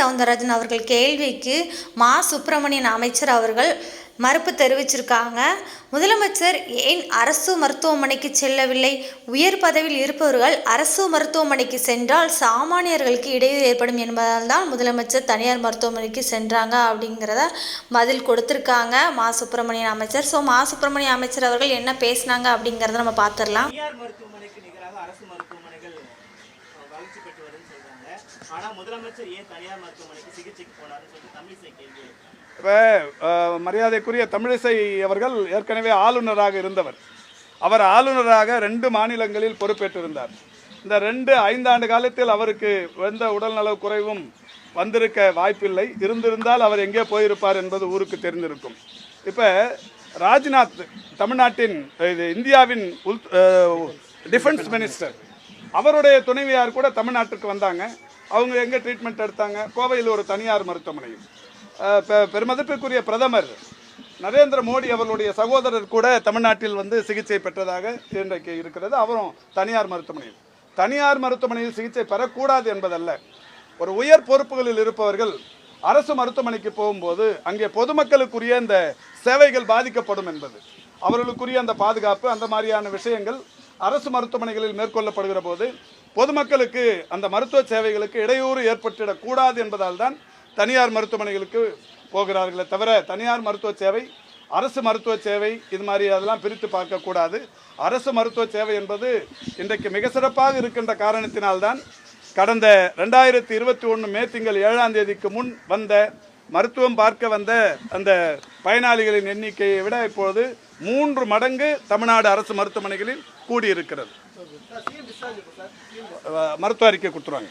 சவுந்தரராஜன் அவர்கள் கேள்விக்கு மா. சுப்பிரமணியன் அமைச்சர் அவர்கள் மறுப்பு தெரிவிச்சிருக்காங்க. முதலமைச்சர் ஏன் அரசு மருத்துவமனைக்கு செல்லவில்லை? உயர் பதவியில் இருப்பவர்கள் அரசு மருத்துவமனைக்கு சென்றால் சாமானியர்களுக்கு இடையூறு ஏற்படும் என்பதால் தான் முதலமைச்சர் தனியார் மருத்துவமனைக்கு சென்றாங்க அப்படிங்கிறத பதில் கொடுத்துருக்காங்க மா. சுப்பிரமணியன் அமைச்சர். ஸோ மா. சுப்பிரமணியன் அமைச்சர் அவர்கள் என்ன பேசினாங்க அப்படிங்கிறத நம்ம பார்த்துடலாம். வளர்ச்சி பெற்று வருதுன்னு சொல்றாங்க. ஆனா முதலமைச்சர் ஏன் தனியார் மருத்துவமனைக்கு சிகிச்சைக்கு போனாருன்னு சொல்லி தமிழிசை கேள்வி இப்போ மரியாதைக்குரிய தமிழிசை அவர்கள் ஏற்கனவே ஆளுநராக இருந்தவர். அவர் ஆளுநராக ரெண்டு மாநிலங்களில் பொறுப்பேற்றிருந்தார். இந்த ரெண்டு ஐந்தாண்டு காலத்தில் அவருக்கு எந்த உடல்நல குறைவும் வந்திருக்க வாய்ப்பில்லை. இருந்திருந்தால் அவர் எங்கே போயிருப்பார் என்பது ஊருக்கு தெரிந்திருக்கும். இப்போ ராஜ்நாத் தமிழ்நாட்டின் இது இந்தியாவின் உள் டிஃபென்ஸ் மினிஸ்டர் அவருடைய துணைவியார் கூட தமிழ்நாட்டுக்கு வந்தாங்க. அவங்க எங்கே ட்ரீட்மெண்ட் எடுத்தாங்க? கோவையில் ஒரு தனியார் மருத்துவமனையில். பெ- பெருமதிப்பிற்குரிய பிரதமர் நரேந்திர மோடி அவர்களுடைய சகோதரர் கூட தமிழ்நாட்டில் வந்து சிகிச்சை பெற்றதாக இன்றைக்கு இருக்கிறது. அவரும் தனியார் மருத்துவமனையில். தனியார் மருத்துவமனையில் சிகிச்சை பெறக்கூடாது என்பதல்ல. ஒரு உயர் பொறுப்புகளில் இருப்பவர்கள் அரசு மருத்துவமனைக்கு போகும்போது அங்கே பொதுமக்களுக்குரிய இந்த சேவைகள் பாதிக்கப்படும் என்பது. அவர்களுக்குரிய அந்த பாதுகாப்பு அந்த மாதிரியான விஷயங்கள் அரசு மருத்துவமனைகளில் மேற்கொள்ளப்படுகிற போது பொதுமக்களுக்கு அந்த மருத்துவ சேவைகளுக்கு இடையூறு ஏற்பட்டுவிடக்கூடாது என்பதால் தான் தனியார் மருத்துவமனைகளுக்கு போகிறார்களே தவிர தனியார் மருத்துவ சேவை அரசு மருத்துவ சேவை இது மாதிரி அதெல்லாம் பிரித்து பார்க்கக்கூடாது அரசு மருத்துவ சேவை என்பது இன்றைக்கு மிக சிறப்பாக இருக்கின்ற காரணத்தினால்தான் கடந்த ரெண்டாயிரத்தி இருபத்தி ஒன்று மே திங்கள் ஏழாம் தேதிக்கு முன் வந்த மருத்துவம் பார்க்க வந்த அந்த பயனாளிகளின் எண்ணிக்கையை விட இப்பொழுது மூன்று மடங்கு தமிழ்நாடு அரசு மருத்துவமனைகளில் கூடியிருக்கிறது. மருத்துவ அறிக்கை கொடுத்துருவாங்க.